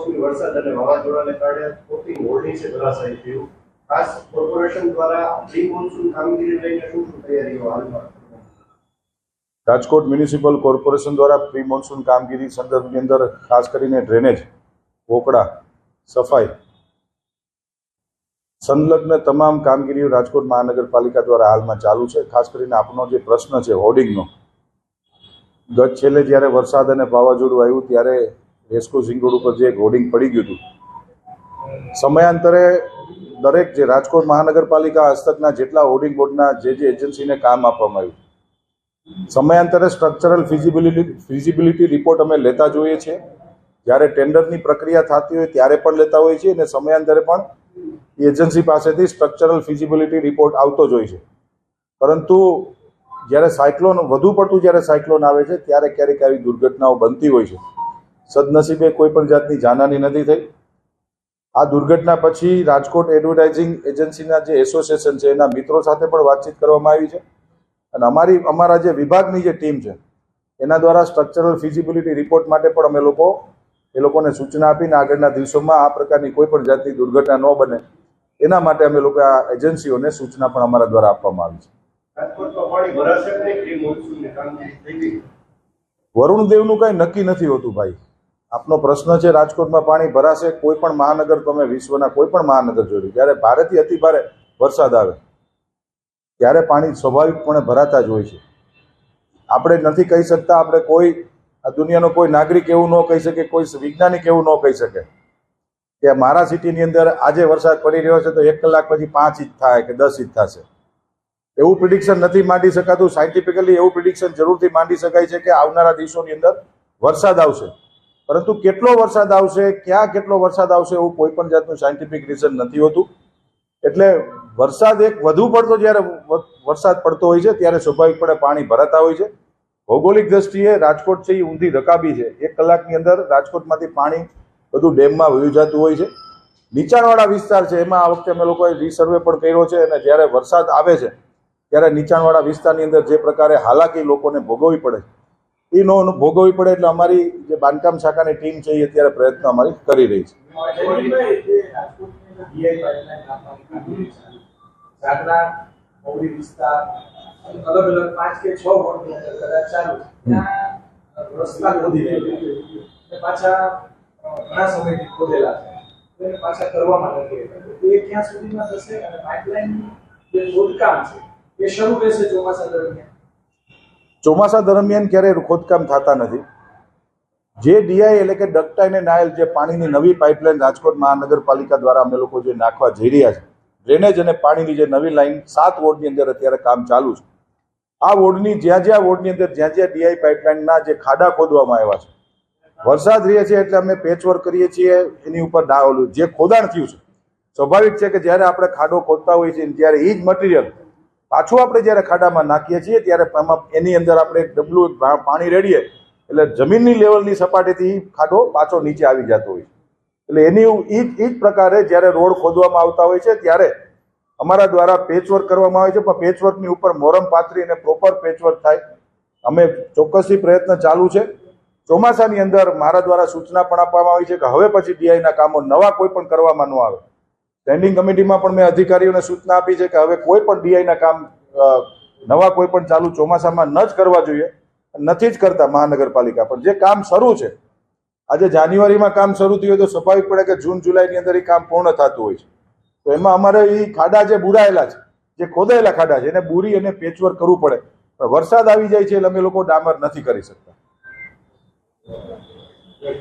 કમોસમી વરસાદ અને વાવાઝોડાને કારણે ખોટી હોર્ડિંગ છે ધરાશાયી થયું ખાસ કોર્પોરેશન દ્વારા પ્રી મોન્સૂન કામગીરી લઈને શું શું તૈયારીઓ હાલમાં? રાજકોટ મ્યુનિસિપલ કોર્પોરેશન દ્વારા પ્રી મોન્સૂન કામગીરી સંદર્ભની અંદર ખાસ કરીને ડ્રેનેજ ઓકડા સફાઈ, સંલગ્ન તમામ કામગીરીઓ રાજકોટ મહાનગરપાલિકા દ્વારા હાલમાં ચાલુ છે. ખાસ કરીને આપનો જે પ્રશ્ન છે, હોર્ડિંગનો. ગત છેલ્લે જ્યારે વરસાદ અને વાવાઝોડું આવ્યું, ત્યારે રેસ્કો સિંગ રોડ ઉપર જે એક હોર્ડિંગ પડી ગયું હતું, સમયાંતરે દરેક જે રાજકોટ મહાનગરપાલિકા હસ્તકના જેટલા હોર્ડિંગ બોર્ડના જે જે એજન્સીને કામ આપવામાં આવ્યું. સમયાંતરે સ્ટ્રક્ચરલ ફિઝિબિલિટી ફિઝિબિલિટી રિપોર્ટ અમે લેતા જોઈએ છીએ જ્યારે ટેન્ડરની પ્રક્રિયા થતી હોય ત્યારે પણ લેતા હોઈએ છીએ અને સમયાંતરે પણ એજન્સી પાસેથી સ્ટ્રક્ચરલ ફિઝિબિલિટી રિપોર્ટ આવતો જ હોય છે. પરંતુ જ્યારે સાયક્લોન વધુ પડતું જ્યારે સાયક્લોન આવે છે, ત્યારે ક્યારેક આવી દુર્ઘટનાઓ બનતી હોય છે. સદનસીબે કોઈ પણ જાતની જાનહાની નથી થઈ. આ દુર્ઘટના પછી રાજકોટ એડવર્ટાઇઝિંગ એજન્સીના જે એસોસિએશન છે એના મિત્રો સાથે પણ વાતચીત કરવામાં આવી છે. અને અમારી અમારા જે વિભાગની જે ટીમ છે એના દ્વારા સ્ટ્રક્ચરલ ફિઝિબિલિટી રિપોર્ટ માટે પણ અમે લોકો એ લોકોને સૂચના આપીને આગળના દિવસોમાં આ પ્રકારની કોઈ પણ જાતની દુર્ઘટના ન બને એના માટે અમે લોકો આ એજન્સીઓને સૂચના પણ અમારા દ્વારા આપવામાં આવી છે. વરુણ દેવનું કઈ નક્કી નથી હોતું ભાઈ. આપનો પ્રશ્ન છે, રાજકોટમાં પાણી ભરાશે, કોઈ પણ મહાનગર તમે વિશ્વના કોઈ પણ મહાનગર જોયું જ્યારે ભારેથી અતિભારે વરસાદ આવે, ત્યારે પાણી સ્વાભાવિકપણે ભરાતા જ હોય છે. આપણે નથી કહી શકતા, આપણે કોઈ, આ દુનિયાનો કોઈ નાગરિક એવું ન કહી શકે, કોઈ વૈજ્ઞાનિક એવું ન કહી શકે કે મારા સિટીની અંદર આજે વરસાદ પડી રહ્યો છે તો એક કલાક પછી પાંચ ઇંચ થાય કે દસ ઇંચ થશે. એવું પ્રિડિક્શન નથી માંડી શકાતું. સાયન્ટિફિકલી એવું પ્રિડિક્શન જરૂરથી માંડી શકાય છે કે આવનારા દિવસોની અંદર વરસાદ આવશે. પરંતુ કેટલો વરસાદ આવશે, ક્યાં કેટલો વરસાદ આવશે એવું કોઈ પણ જાતનું સાયન્ટિફિક રીઝન નથી હોતું. એટલે વરસાદ એક વધુ પડતો જ્યારે વરસાદ પડતો હોય છે, ત્યારે સ્વાભાવિકપણે પાણી ભરાતા હોય છે. ભૌગોલિક દ્રષ્ટિએ રાજકોટ છે એ ઊંધી રકાબી છે. એક કલાકની અંદર રાજકોટમાંથી પાણી બધું ડેમમાં વહી જતું હોય છે. નીચાણવાળા વિસ્તાર છે, એમાં આ વખતે અમે લોકોએ રીસર્વે પણ કર્યો છે અને જ્યારે વરસાદ આવે છે, ત્યારે નીચાણવાળા વિસ્તારની અંદર જે પ્રકારે હાલાકી લોકોને ભોગવવી પડે એ નો ભોગવવી પડે એટલે અમારી જે બાંધકામ શાખાની ટીમ છે એ અત્યારે પ્રયત્ન અમારી કરી રહી છે. એને પાઇપલાઇન જે ખોદકામ છે એ શરૂ રહેશે ચોમાસા દરમિયાન? ચોમાસા દરમિયાન ક્યારેય ખોદકામ થતા નથી. જે ડીઆઈ એટલે કે ડકટાઈને નાયલ જે પાણીની નવી પાઇપલાઇન રાજકોટ મહાનગરપાલિકા દ્વારા અમે લોકો જે નાખવા જઈ રહ્યા છે, ડ્રેનેજ અને પાણીની જે નવી લાઇન સાત વોર્ડની અંદર અત્યારે કામ ચાલુ છે. આ વોર્ડની જ્યાં જ્યાં વોર્ડની અંદર જ્યાં જ્યાં ડીઆઈ પાઇપલાઇનના જે ખાડા ખોદવામાં આવ્યા છે, વરસાદ રહે છે એટલે અમે પેચવર્ક કરીએ છીએ, એની ઉપર ડાવલું જે ખોદાણ થયું છે, સ્વાભાવિક છે કે જ્યારે આપણે ખાડો ખોદતા હોઈએ છીએ ત્યારે એ જ મટીરિયલ પાછું આપણે જ્યારે ખાડામાં નાખીએ છીએ, ત્યારે એમાં એની અંદર આપણે એક ડબલું પાણી રેડીએ, એટલે જમીનની લેવલની સપાટીથી ખાડો પાછો નીચે આવી જતો હોય છે. એટલે એની એ જ પ્રકારે જ્યારે રોડ ખોદવામાં આવતા હોય છે, ત્યારે અમારા દ્વારા પેચવર્ક કરવામાં આવે છે, પણ પેચવર્કની ઉપર મોરમ પાથરી અને પ્રોપર પેચવર્ક થાય. અમે ચોક્કસથી પ્રયત્ન ચાલુ છે. ચોમાસાની અંદર મારા દ્વારા સૂચના પણ આપવામાં આવી છે કે હવે પછી ડીઆઈના કામો નવા કોઈ પણ કરવામાં ન આવે. સ્ટેન્ડિંગ કમિટીમાં પણ મેં અધિકારીઓને સૂચના આપી છે કે હવે કોઈ પણ ડીઆઈના કામ નવા કોઈ પણ ચાલુ ચોમાસામાં ન જ કરવા જોઈએ. નથી જ કરતા મહાનગરપાલિકા, પણ જે કામ શરૂ છે, આજે જાન્યુઆરીમાં કામ શરૂ થયું હોય તો સ્વાભાવિક પડે કે જૂન, જુલાઈની અંદર એ કામ પૂર્ણ થતું હોય છે. તો એમાં અમારે એ ખાડા જે બુરાયેલા છે, જે ખોદાયેલા ખાડા છે, એને બુરી અને પેચવર કરવું પડે. પણ વરસાદ આવી જાય છે એટલે અમે લોકો ડામર નથી કરી શકતા.